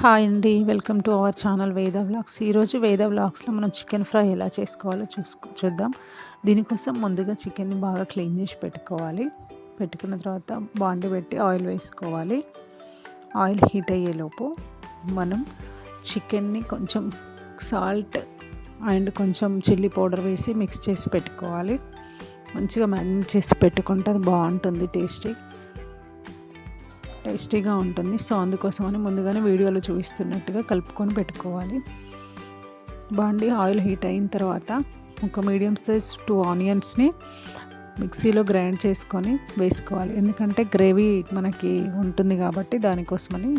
Hi అండి. Welcome to our channel Veda vlogs. ఈరోజు వేద వ్లాగ్స్లో మనం చికెన్ ఫ్రై ఎలా చేసుకోవాలో చూసుకో చూద్దాం. దీనికోసం ముందుగా చికెన్ని బాగా క్లీన్ చేసి పెట్టుకోవాలి. పెట్టుకున్న తర్వాత బాండి పెట్టి ఆయిల్ వేసుకోవాలి. ఆయిల్ హీట్ అయ్యేలోపు మనం చికెన్ని కొంచెం సాల్ట్ అండ్ కొంచెం చిల్లీ పౌడర్ వేసి మిక్స్ చేసి పెట్టుకోవాలి. మంచిగా మ్యారినేట్ చేసి పెట్టుకుంటే అది బాగుంటుంది టేస్టీ. టేస్టీగా ఉంటుంది. సో అందుకోసమని ముందుగానే వీడియోలో చూపిస్తున్నట్టుగా కలుపుకొని పెట్టుకోవాలి. బాండి ఆయిల్ హీట్ అయిన తర్వాత ఒక మీడియం సైజ్ టూ ఆనియన్స్ని మిక్సీలో గ్రైండ్ చేసుకొని వేసుకోవాలి. ఎందుకంటే గ్రేవీ మనకి ఉంటుంది కాబట్టి దానికోసమని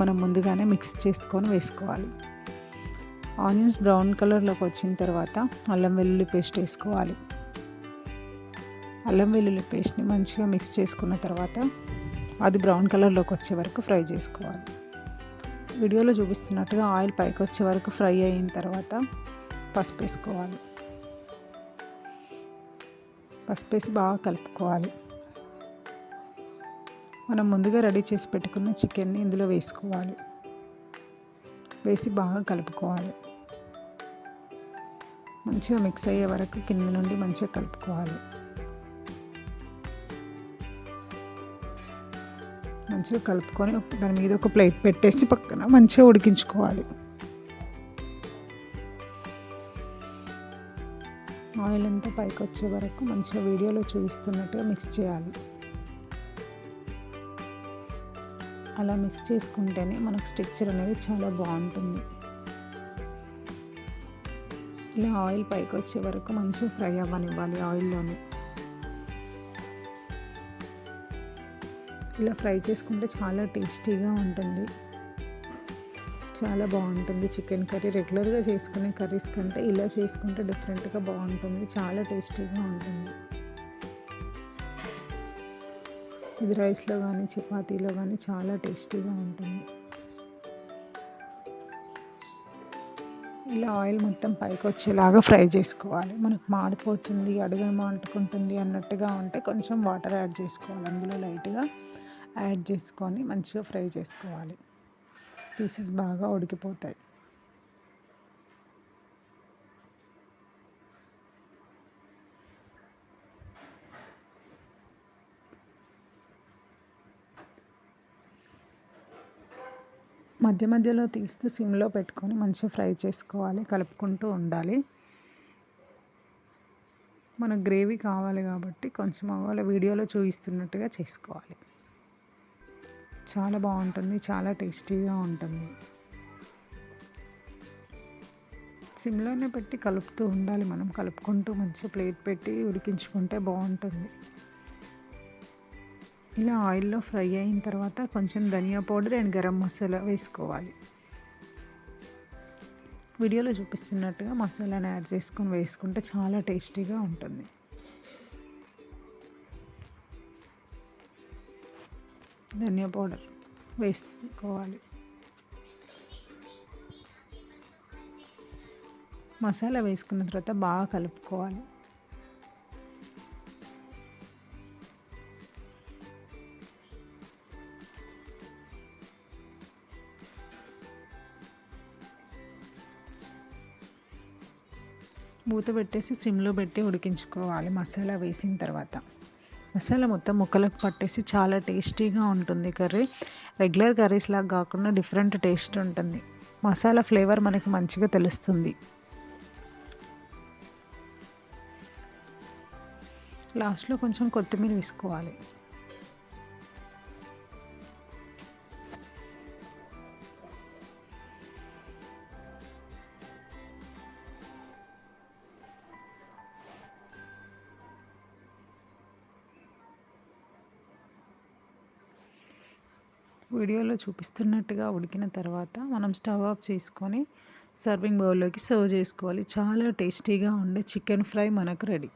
మనం ముందుగానే మిక్స్ చేసుకొని వేసుకోవాలి. ఆనియన్స్ బ్రౌన్ కలర్లోకి వచ్చిన తర్వాత అల్లం వెల్లుల్లి పేస్ట్ వేసుకోవాలి. అల్లం వెల్లుల్లి పేస్ట్ని మంచిగా మిక్స్ చేసుకున్న తర్వాత అది బ్రౌన్ కలర్లోకి వచ్చే వరకు ఫ్రై చేసుకోవాలి. వీడియోలో చూపిస్తున్నట్టుగా ఆయిల్ పైకి వచ్చే వరకు ఫ్రై అయిన తర్వాత పసుపు వేసుకోవాలి. పసుపు వేసి బాగా కలుపుకోవాలి. మనం ముందుగా రెడీ చేసి పెట్టుకున్న చికెన్ని ఇందులో వేసుకోవాలి. వేసి బాగా కలుపుకోవాలి. మంచిగా మిక్స్ అయ్యే వరకు కింద నుండి మంచిగా కలుపుకోవాలి. మంచిగా కలుపుకొని దాని మీద ఒక ప్లేట్ పెట్టేసి పక్కన మంచిగా ఉడికించుకోవాలి. ఆయిల్ అంతా పైకి వచ్చే వరకు మంచిగా వీడియోలో చూపిస్తున్నట్టుగా మిక్స్ చేయాలి. అలా మిక్స్ చేసుకుంటేనే మనకు స్టిక్చర్ అనేది చాలా బాగుంటుంది. ఇలా ఆయిల్ పైకి వచ్చే వరకు మంచిగా ఫ్రై అవ్వనివ్వాలి ఆయిల్లోనే. ఇలా ఫ్రై చేసుకుంటే చాలా టేస్టీగా ఉంటుంది. చాలా బాగుంటుంది చికెన్ కర్రీ. రెగ్యులర్గా చేసుకునే కర్రీస్ కంటే ఇలా చేసుకుంటే డిఫరెంట్గా బాగుంటుంది. చాలా టేస్టీగా ఉంటుంది. ఇది రైస్లో కానీ చపాతీలో కానీ చాలా టేస్టీగా ఉంటుంది. ఇలా ఆయిల్ మొత్తం పైకి వచ్చేలాగా ఫ్రై చేసుకోవాలి. మనకు మాడిపోతుంది అడుగు మాడుకుంటుంది అన్నట్టుగా ఉంటే కొంచెం వాటర్ యాడ్ చేసుకోవాలి. అందులో లైట్గా యాడ్ చేసుకొని మంచిగా ఫ్రై చేసుకోవాలి. పీసెస్ బాగా ఉడికిపోతాయి. మధ్య మధ్యలో తీస్తూ సిమ్లో పెట్టుకొని మంచిగా ఫ్రై చేసుకోవాలి కలుపుకుంటూ ఉండాలి. మనకు గ్రేవీ కావాలి కాబట్టి కొంచెం వాళ్ళ వీడియోలో చూపిస్తున్నట్టుగా చేసుకోవాలి. చాలా బాగుంటుంది చాలా టేస్టీగా ఉంటుంది. సిమ్లోనే పెట్టి కలుపుతూ ఉండాలి మనం. కలుపుకుంటూ మంచిగా ప్లేట్ పెట్టి ఉడికించుకుంటే బాగుంటుంది. ఇలా ఆయిల్లో ఫ్రై అయిన తర్వాత కొంచెం ధనియా పౌడర్ అండ్ గరం మసాలా వేసుకోవాలి. వీడియోలో చూపిస్తున్నట్టుగా మసాలాని యాడ్ చేసుకొని వేసుకుంటే చాలా టేస్టీగా ఉంటుంది. ధనియా పౌడర్ వేసుకోవాలి. మసాలా వేసుకున్న తర్వాత బాగా కలుపుకోవాలి. మూత పెట్టేసి సిమ్లో పెట్టి ఉడికించుకోవాలి మసాలా వేసిన తర్వాత. మసాలా మొత్తం ముక్కలకు పట్టేసి చాలా టేస్టీగా ఉంటుంది కర్రీ. రెగ్యులర్ కర్రీస్ లాగా కాకుండా డిఫరెంట్ టేస్ట్ ఉంటుంది. మసాలా ఫ్లేవర్ మనకి మంచిగా తెలుస్తుంది. లాస్ట్లో కొంచెం కొత్తిమీర వేసుకోవాలి. వీడియోలో చూపిస్తున్నట్టుగా ఉడికిన తర్వాత మనం స్టవ్ ఆఫ్ చేసుకొని సర్వింగ్ బౌల్లోకి సర్వ్ చేసుకోవాలి. చాలా టేస్టీగా ఉండే చికెన్ ఫ్రై మనకు రెడీ.